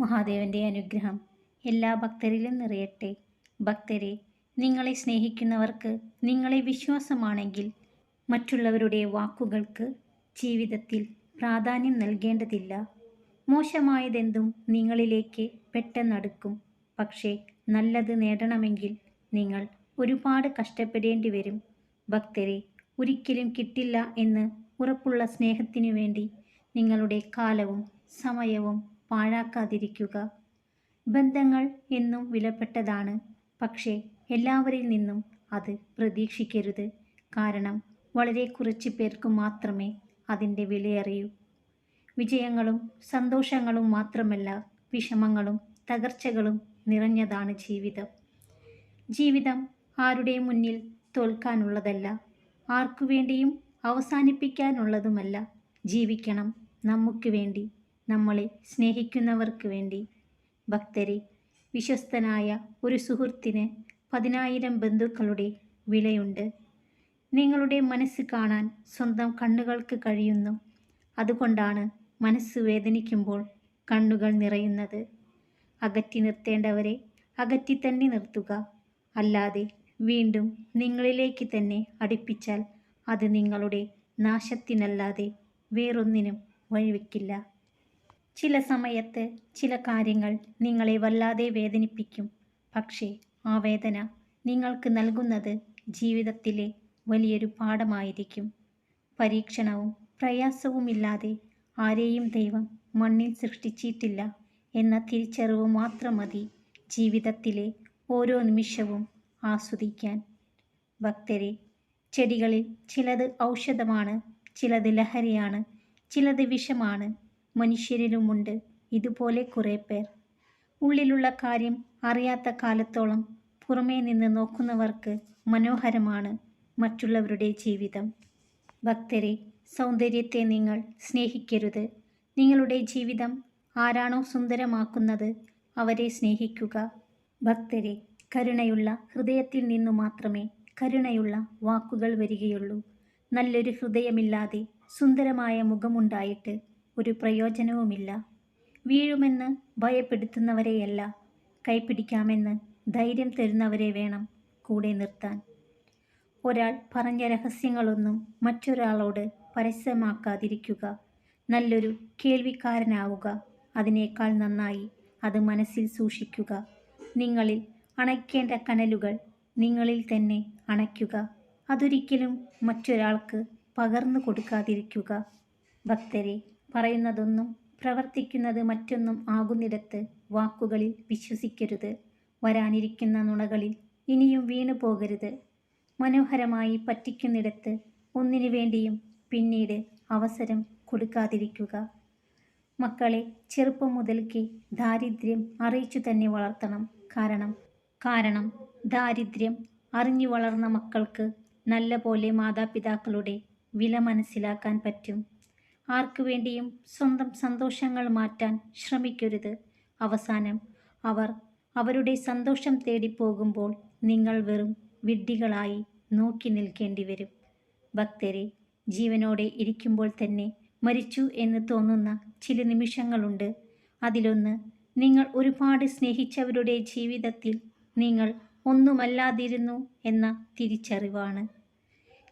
മഹാദേവന്റെ അനുഗ്രഹം എല്ലാ ഭക്തരിലും നിറയട്ടെ. ഭക്തരെ നിങ്ങളെ സ്നേഹിക്കുന്നവർക്ക് നിങ്ങളെ വിശ്വാസമാണെങ്കിൽ മറ്റുള്ളവരുടെ വാക്കുകൾക്ക് ജീവിതത്തിൽ പ്രാധാന്യം നൽകേണ്ടതില്ല. മോശമായതെന്തും നിങ്ങളിലേക്ക് പെട്ടെന്നടുക്കും. പക്ഷേ നല്ലത് നേടണമെങ്കിൽ നിങ്ങൾ ഒരുപാട് കഷ്ടപ്പെടേണ്ടി വരും ഭക്തരെ ഒരിക്കലും കിട്ടില്ല എന്ന് ഉറപ്പുള്ള സ്നേഹത്തിനു വേണ്ടി നിങ്ങളുടെ കാലവും സമയവും പാഴാക്കാതിരിക്കുക. ബന്ധങ്ങൾ എന്നും വിലപ്പെട്ടതാണ്. പക്ഷേ എല്ലാവരിൽ നിന്നും അത് പ്രതീക്ഷിക്കരുത്. കാരണം വളരെ കുറച്ച് പേർക്ക് മാത്രമേ അതിന്റെ വിലയറിയൂ. വിജയങ്ങളും സന്തോഷങ്ങളും മാത്രമല്ല വിഷമങ്ങളും തകർച്ചകളും നിറഞ്ഞതാണ് ജീവിതം. ജീവിതം ആരുടെ മുന്നിൽ തോൽക്കാനുള്ളതല്ല. ആർക്കു വേണ്ടിയും അവസാനിപ്പിക്കാനുള്ളതുമല്ല. ജീവിക്കണം നമുക്ക് വേണ്ടി. നമ്മളെ സ്നേഹിക്കുന്നവർക്ക് വേണ്ടി. ഭക്തരെ വിശ്വസ്തനായ ഒരു സുഹൃത്തിന് പതിനായിരം ബന്ധുക്കളുടെ വിലയുണ്ട് നിങ്ങളുടെ മനസ്സ് കാണാൻ സ്വന്തം കണ്ണുകൾക്ക് കഴിയുന്നു. അതുകൊണ്ടാണ് മനസ്സ് വേദനിക്കുമ്പോൾ കണ്ണുകൾ നിറയുന്നത്. അകറ്റി നിർത്തേണ്ടവരെ അകറ്റി തന്നെ നിർത്തുക. അല്ലാതെ വീണ്ടും നിങ്ങളിലേക്ക് തന്നെ അടുപ്പിച്ചാൽ അത് നിങ്ങളുടെ നാശത്തിനല്ലാതെ വേറൊന്നിനും വഴിവെക്കില്ല. ചില സമയത്ത് ചില കാര്യങ്ങൾ നിങ്ങളെ വല്ലാതെ വേദനിപ്പിക്കും. പക്ഷേ ആ വേദന നിങ്ങൾക്ക് നൽകുന്നത് ജീവിതത്തിലെ വലിയൊരു പാഠമായിരിക്കും. പരീക്ഷണവും പ്രയാസവുമില്ലാതെ ആരെയും ദൈവം മണ്ണിൽ സൃഷ്ടിച്ചിട്ടില്ല എന്ന തിരിച്ചറിവ് മാത്രം മതി ജീവിതത്തിലെ ഓരോ നിമിഷവും ആസ്വദിക്കാൻ. ഭക്തരെ ചെടികളിൽ ചിലത് ഔഷധമാണ് ചിലത് ലഹരിയാണ് ചിലത് വിഷമാണ് മനുഷ്യരിലുമുണ്ട്. ഇതുപോലെ കുറേ പേർ. ഉള്ളിലുള്ള കാര്യം അറിയാത്ത കാലത്തോളം പുറമേ നിന്ന് നോക്കുന്നവർക്ക് മനോഹരമാണ് മറ്റുള്ളവരുടെ ജീവിതം. ഭക്തരെ സൗന്ദര്യത്തെ നിങ്ങൾ സ്നേഹിക്കരുത്. നിങ്ങളുടെ ജീവിതം ആരാണോ സുന്ദരമാക്കുന്നത് അവരെ സ്നേഹിക്കുക. ഭക്തരെ കരുണയുള്ള ഹൃദയത്തിൽ നിന്നു മാത്രമേ കരുണയുള്ള വാക്കുകൾ വരികയുള്ളൂ. നല്ലൊരു ഹൃദയമില്ലാതെ സുന്ദരമായ മുഖമുണ്ടായിട്ട് ഒരു പ്രയോജനവുമില്ല. വീഴുമെന്ന് ഭയപ്പെടുത്തുന്നവരെയല്ല. കൈപിടിക്കാമെന്ന് ധൈര്യം തരുന്നവരെ വേണം കൂടെ നിർത്താൻ. ഒരാൾ പറഞ്ഞ രഹസ്യങ്ങളൊന്നും മറ്റൊരാളോട് പരസ്യമാക്കാതിരിക്കുക. നല്ലൊരു കേൾവിക്കാരനാവുക. അതിനേക്കാൾ നന്നായി അത് മനസ്സിൽ സൂക്ഷിക്കുക. നിങ്ങളിൽ അണയ്ക്കേണ്ട കനലുകൾ നിങ്ങളിൽ തന്നെ അണയ്ക്കുക. അതൊരിക്കലും മറ്റൊരാൾക്ക് പകർന്നു കൊടുക്കാതിരിക്കുക. ഭക്തരെ പറയുന്നതൊന്നും പ്രവർത്തിക്കുന്നത് മറ്റൊന്നും ആകുന്നിടത്ത് വാക്കുകളിൽ വിശ്വസിക്കരുത്. വരാനിരിക്കുന്ന നുണകളിൽ ഇനിയും വീണു പോകരുത് മനോഹരമായി പറ്റിക്കുന്നിടത്ത് ഒന്നിനു വേണ്ടിയും പിന്നീട് അവസരം കൊടുക്കാതിരിക്കുക. മക്കളെ ചെറുപ്പം മുതൽക്കേ ദാരിദ്ര്യം അറിയിച്ചു തന്നെ വളർത്തണം. കാരണം കാരണം ദാരിദ്ര്യം അറിഞ്ഞു വളർന്ന മക്കൾക്ക് നല്ല പോലെ മാതാപിതാക്കളുടെ വില മനസ്സിലാക്കാൻ പറ്റും. ആർക്കു വേണ്ടിയും സ്വന്തം സന്തോഷങ്ങൾ മാറ്റാൻ ശ്രമിക്കരുത്. അവസാനം അവർ അവരുടെ സന്തോഷം തേടിപ്പോകുമ്പോൾ നിങ്ങൾ വെറും വിഡ്ഢികളായി നോക്കി നിൽക്കേണ്ടി വരും. ഭക്തരെ ജീവനോടെ ഇരിക്കുമ്പോൾ തന്നെ മരിച്ചു എന്ന് തോന്നുന്ന ചില നിമിഷങ്ങളുണ്ട്. അതിലൊന്ന് നിങ്ങൾ ഒരുപാട് സ്നേഹിച്ചവരുടെ ജീവിതത്തിൽ നിങ്ങൾ ഒന്നുമല്ലാതിരുന്നു എന്ന തിരിച്ചറിവാണ്.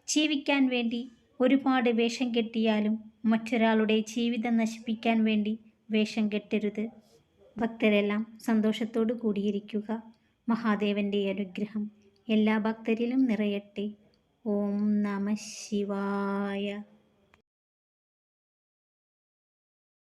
ജീവിക്കാൻ വേണ്ടി ഒരുപാട് വേഷം കെട്ടിയാലും മറ്റൊരാളുടെ ജീവിതം നശിപ്പിക്കാൻ വേണ്ടി വേഷം കെട്ടരുത്. ഭക്തരെല്ലാം സന്തോഷത്തോടു കൂടിയിരിക്കുക. മഹാദേവന്റെ അനുഗ്രഹം എല്ലാ ഭക്തരിലും നിറയട്ടെ. ഓം നമ ശിവായ.